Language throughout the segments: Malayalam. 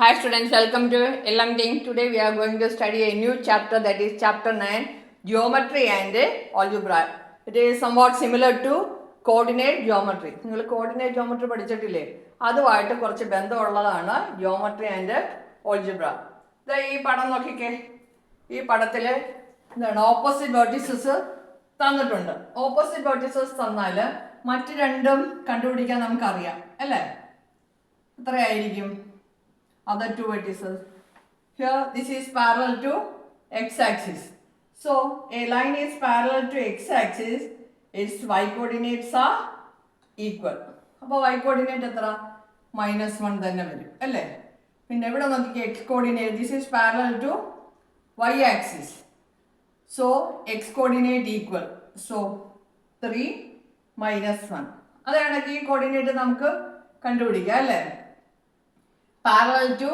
Hi students, welcome to LM Ting. Today we are going to study a new chapter that is chapter 9 Geometry and Algebra. It is somewhat similar to coordinate geometry. നിങ്ങൾ കോർഡിനേറ്റ് ജോമെട്രി പഠിച്ചിട്ടില്ലേ അതുമായിട്ട് കുറച്ച് ബന്ധമുള്ളതാണ് ജോമെട്രി ആൻഡ് ഓൾജിബ്ര ഈ പടം നോക്കിക്കേ ഈ പടത്തിൽ എന്താണ് ഓപ്പോസിറ്റ് വെർട്ടിസസ് തന്നിട്ടുണ്ട് ഓപ്പോസിറ്റ് വെർട്ടിസസ് തന്നാൽ മറ്റ് രണ്ടും കണ്ടുപിടിക്കാൻ നമുക്കറിയാം അല്ലേ എത്രയായിരിക്കും other two vertices. Here, this is parallel to x-axis. So, a line is parallel to x-axis, its y coordinates are equal. അപ്പോൾ y coordinate എത്ര മൈനസ് വൺ തന്നെ വരും അല്ലേ പിന്നെ ഇവിടെ നോക്കിക്കേ x coordinate this is parallel to y axis so x coordinate equal so three minus one അതാണെങ്കിൽ ഈ കോർഡിനേറ്റ് നമുക്ക് കണ്ടുപിടിക്കാം അല്ലേ parallel to?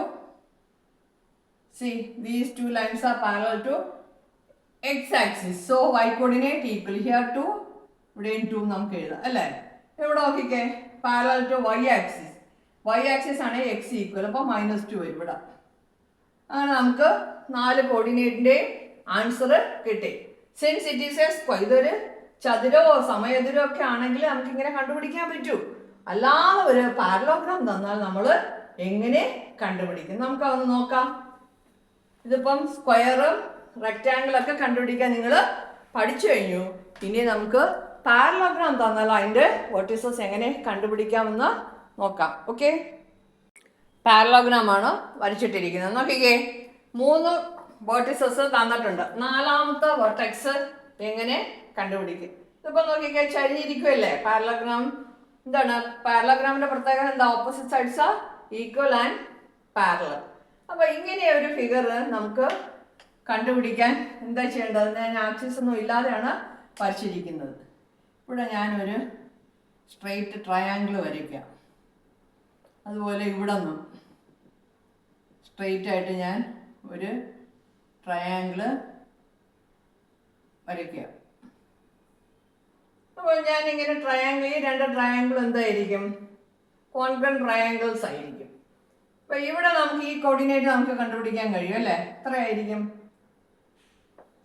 See these two lines are parallel to x axis. So y coordinate equal here to ഇവിടെയും ടു നമുക്ക് എഴുതാം അല്ലേ? ഇവിടെ നോക്കിക്കേ? Parallel to y axis y axis ആണ് എക്സ് ഈക്വൽ അപ്പോൾ മൈനസ് ടു ഇവിടെ. അങ്ങനെ നമുക്ക് നാല് കോർഡിനേറ്റിന്റെ ആൻസർ കിട്ടി. Since it is a square ഇതൊരു ചതുരമോ സമയതുരോ ഒക്കെ ആണെങ്കിൽ നമുക്ക് ഇങ്ങനെ കണ്ടുപിടിക്കാൻ പറ്റൂ. അല്ലാതെ ഒരു പാരലോഗ്രാം തന്നാൽ നമ്മൾ എങ്ങനെ കണ്ടുപിടിക്കും? നമുക്ക് അതൊന്ന് നോക്കാം. ഇതിപ്പം സ്ക്വയറും റെക്റ്റാങ്കിൾ ഒക്കെ കണ്ടുപിടിക്കാൻ നിങ്ങൾ പഠിച്ചു കഴിഞ്ഞു. ഇനി നമുക്ക് പാരലോഗ്രാം തന്നാൽ അതിന്റെ വോട്ടീസസ് എങ്ങനെ കണ്ടുപിടിക്കാമെന്ന് നോക്കാം. ഓക്കെ പാരലോഗ്രാം ആണ് വരച്ചിട്ടിരിക്കുന്നത്. നോക്കിക്കേ. മൂന്ന് വെർട്ടിസസ് തന്നിട്ടുണ്ട്. നാലാമത്തെ വോട്ടക്സ് എങ്ങനെ കണ്ടുപിടിക്കും? ഇതിപ്പോൾ നോക്കിക്കേ ചരിഞ്ഞിരിക്കുമല്ലേ പാരലോഗ്രാം എന്താണ്? പാരലോഗ്രാമിന്റെ പ്രത്യേകത എന്താ? ഓപ്പോസിറ്റ് സൈഡ്സാ ഈക്വൽ ആൻഡ് പാരലർ അപ്പോൾ ഇങ്ങനെ ഒരു ഫിഗർ നമുക്ക് കണ്ടുപിടിക്കാൻ എന്താ ചെയ്യേണ്ടത്? ഞാൻ ആക്സിസ് ഒന്നും ഇല്ലാതെയാണ് വരച്ചിരിക്കുന്നത്. ഇവിടെ ഞാനൊരു സ്ട്രെയിറ്റ് ട്രയാങ്കിൾ വരയ്ക്കാം. അതുപോലെ ഇവിടെ നിന്നും സ്ട്രെയിറ്റ് ആയിട്ട് ഞാൻ ഒരു ട്രയാങ്കിൾ വരയ്ക്കാം. അപ്പോൾ ഞാൻ ഇങ്ങനെ ട്രയാങ്കിൾ ഈ രണ്ട് ട്രയാങ്കിൾ എന്തായിരിക്കും? കോൺകൺ ട്രയാങ്കിൾസ് ആയിരിക്കും. അപ്പോൾ ഇവിടെ നമുക്ക് ഈ കോർഡിനേറ്റ് നമുക്ക് കണ്ടുപിടിക്കാൻ കഴിയും അല്ലേ? എത്രയായിരിക്കും?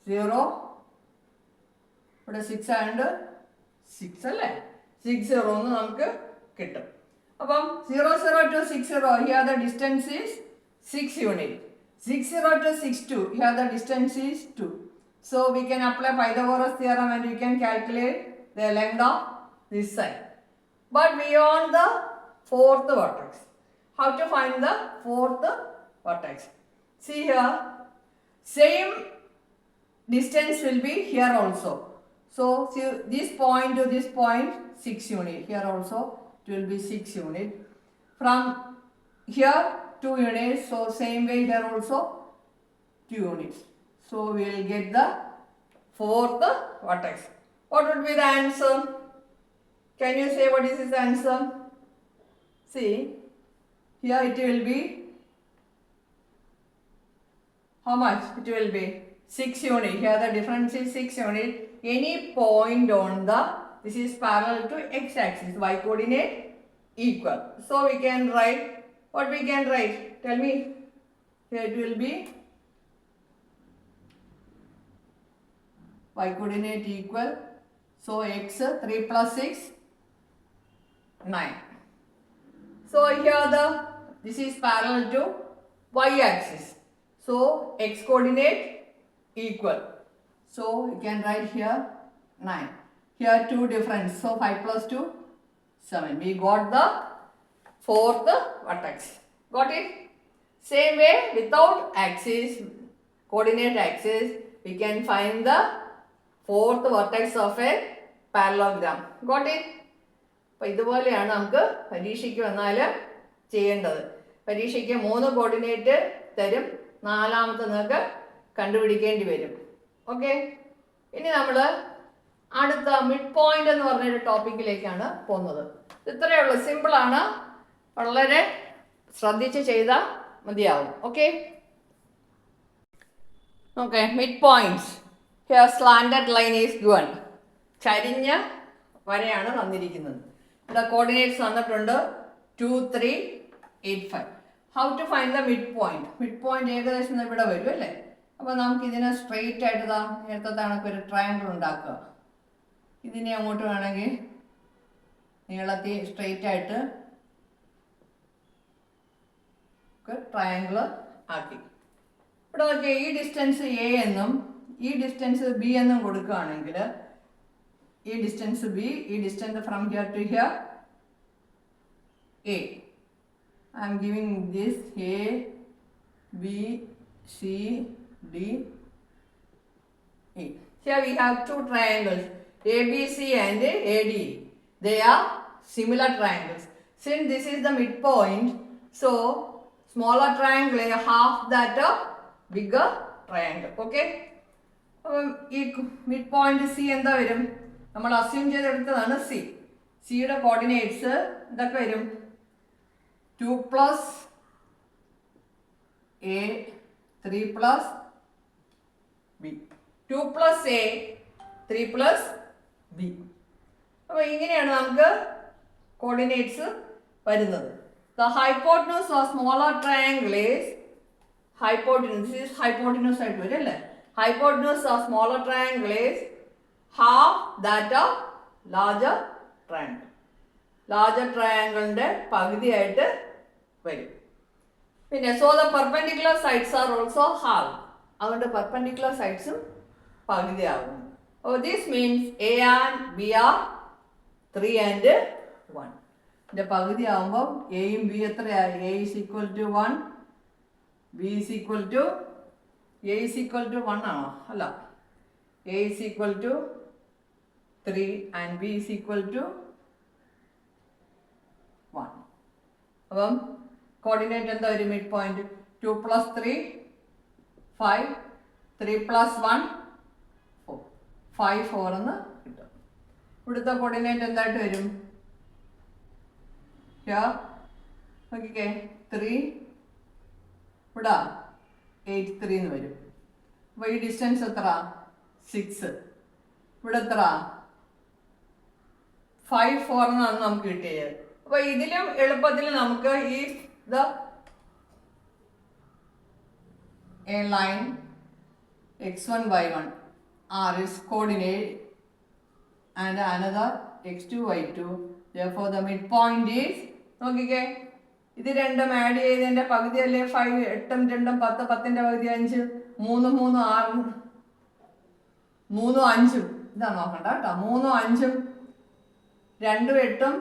സീറോ ഇവിടെ സിക്സ് ആയതുകൊണ്ട് സിക്സ് അല്ലേ? സിക്സ് സീറോ എന്ന് നമുക്ക് കിട്ടും. അപ്പം zero zero to six zero here the distance is six unit six zero to six two here the distance is two so we can apply Pythagoras theorem and we can calculate the length of this side but beyond the fourth vertex. How to find the fourth vertex? See here, same distance will be here also. So see this point to this point 6 unit. Here also it will be 6 unit. From here 2 units. So same way here also 2 units. So we will get the fourth vertex. What would be the answer? Can you say what is his answer? See, here it will be how much? It will be 6 unit. Here the difference is 6 unit. Any point on the, this is parallel to x-axis, y coordinate equal. So we can write, what we can write? Tell me. Here it will be y coordinate equal. So x 3 plus 6 9. So here the this is parallel to y axis. So x coordinate equal. So you can write here 9. Here two difference. So 5 plus 2 7. We got the fourth vertex. Got it? Same way without axis coordinate axis we can find the fourth vertex of a parallelogram. Got it? അപ്പോൾ ഇതുപോലെയാണ് നമുക്ക് പരീക്ഷയ്ക്ക് വന്നാൽ ചെയ്യേണ്ടത് പരീക്ഷയ്ക്ക് മൂന്ന് കോർഡിനേറ്റ് തരും. നാലാമത്തെ നിങ്ങൾക്ക് കണ്ടുപിടിക്കേണ്ടി വരും. ഓക്കെ ഇനി നമ്മൾ അടുത്ത മിഡ് പോയിന്റ് എന്ന് പറഞ്ഞൊരു ടോപ്പിക്കിലേക്കാണ് പോകുന്നത്. ഇത്രയേ ഉള്ളൂ. സിമ്പിളാണ് വളരെ ശ്രദ്ധിച്ച് ചെയ്താൽ മതിയാവും. Okay okay mid points here slanted line is given ചരിഞ്ഞ വരെയാണ് തന്നിരിക്കുന്നത് ഇവിടെ കോർഡിനേറ്റ്സ് തന്നിട്ടുണ്ട് two three eight five how to find the mid point mid point ഏകദേശം ഇവിടെ വരും അല്ലേ? അപ്പോൾ നമുക്ക് ഇതിനെ സ്ട്രെയിറ്റ് ആയിട്ട് ഇതാ നേരത്തെ കണക്ക് ഒരു ട്രയാങ്കിൾ ഉണ്ടാക്കുക. ഇതിനെ അങ്ങോട്ട് വേണമെങ്കിൽ നീളത്തിൽ സ്ട്രെയിറ്റ് ആയിട്ട് ട്രയാങ്കിൾ ആക്കി. ഇവിടെ നോക്കിയാൽ ഈ ഡിസ്റ്റൻസ് എ എന്നും ഈ ഡിസ്റ്റൻസ് ബി എന്നും കൊടുക്കുകയാണെങ്കിൽ ഈ ഡിസ്റ്റൻസ് ബി ഈ distance from here to here A I giving this A, B, C, D, E. Here we have two triangles, ABC and AD. They are similar triangles. Since this is the midpoint, so smaller triangle is half that of bigger triangle. Okay? അപ്പം ഈ മിഡ് പോയിന്റ് സി എന്താ വരും നമ്മൾ അസ്യൂം ചെയ്തെടുത്തതാണ് സി സിയുടെ കോർഡിനേറ്റ്സ് ഇതൊക്കെ വരും two plus A three plus B. Two plus A three plus B. അപ്പോൾ ഇങ്ങനെയാണ് നമുക്ക് കോർഡിനേറ്റ്സ് വരുന്നത്. The hypotenuse of smaller triangle is hypotenuse is hypotenuse ആയിട്ട് വരും അല്ലേ? Hypotenuse of smaller triangle is half that of larger triangle larger ട്രയാങ്കിളിന്റെ പകുതിയായിട്ട് വരും. പിന്നെ so the perpendicular sides are also half അതുകൊണ്ട് പെർപെൻഡിക്കുലർ സൈഡ്സും പകുതിയാകും ഓ this means A and B are three and one ഇതിന്റെ പകുതി ആകുമ്പോൾ എയും ബി എത്രയാണ് A is equal to one B is equal to A is equal to one ആണോ? അല്ല. A is equal to three and B is equal to one അപ്പം കോർഡിനേറ്റ് എന്താ ഒരു mid point two plus three five three plus one four five four എന്ന് കിട്ടും. ഇവിടുത്തെ കോർഡിനേറ്റ് എന്തായിട്ട് വരും? നോക്കിക്കേ. ത്രീ ഇവിടെ. എയ്റ്റ് ത്രീ എന്ന് വരും. അപ്പോൾ ഈ ഡിസ്റ്റൻസ് എത്ര സിക്സ് ഇവിടെ എത്ര ഫൈവ് ഫോർ എന്നാണ് നമുക്ക് കിട്ടിയത്. അപ്പോൾ ഇതിലും എളുപ്പത്തിൽ നമുക്ക് ഈ the a line x1 y1 r is coordinate and another x2 y2 therefore the midpoint is നോക്കിക്കേ ഇത് രണ്ടും ആഡ് ചെയ്തതിന്റെ പകുതി അല്ലേ? ഫൈവ് എട്ടും രണ്ടും പത്ത് പത്തിന്റെ പകുതി അഞ്ച് മൂന്ന് മൂന്നും ആറും മൂന്നും അഞ്ചും. ഇതാ നോക്കണ്ട കേട്ടോ. മൂന്നും അഞ്ചും രണ്ടും എട്ടും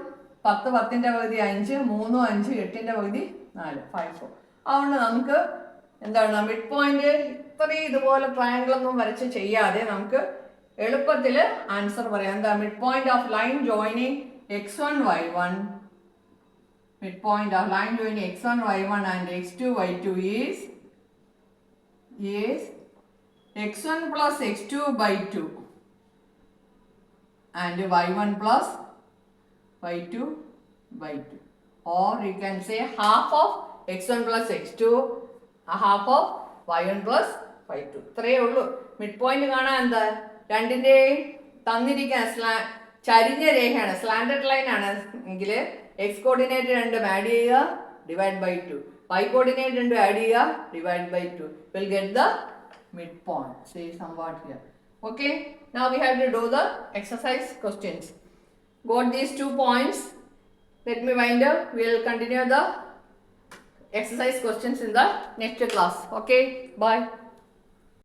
പത്ത് പത്തിന്റെ പകുതി അഞ്ച് മൂന്നും അഞ്ച് എട്ടിന്റെ പകുതി നാല് ഫൈവ് ഫോർ അതുകൊണ്ട് നമുക്ക് എന്താണ് മിഡ് പോയിന്റ് ഇത്രയും ഇതുപോലെ ട്രയാങ്കിൾ ഒന്നും വരച്ച് ചെയ്യാതെ നമുക്ക് എളുപ്പത്തിൽ ആൻസർ പറയാം. എന്താ mid point of line joining x one y one mid point of line joining x one y one and x two y two is is x one plus x two by two and y1 plus y2 by 2 or you can say half of x1 plus x2 a half of y1 plus y2 ഇത്രയേ ഉള്ളൂ മിഡ് പോയിന്റ് കാണാൻ എന്താ രണ്ടിന്റെയും തന്നിരിക്കുന്ന സ്ലാ ചരിഞ്ഞ രേഖയാണ് സ്ലാൻഡഡ് ലൈൻ ആണ് എങ്കിൽ എക്സ് കോർഡിനേറ്റ് രണ്ടും ആഡ് ചെയ്യുക divide by two y coordinate രണ്ടും ആഡ് ചെയ്യുക divide by two will get the midpoint. Say somewhat here. Okay. Now we have to do the exercise questions. Got these two points. Let me wind up. We will continue the exercise questions in the next class. Okay. Bye.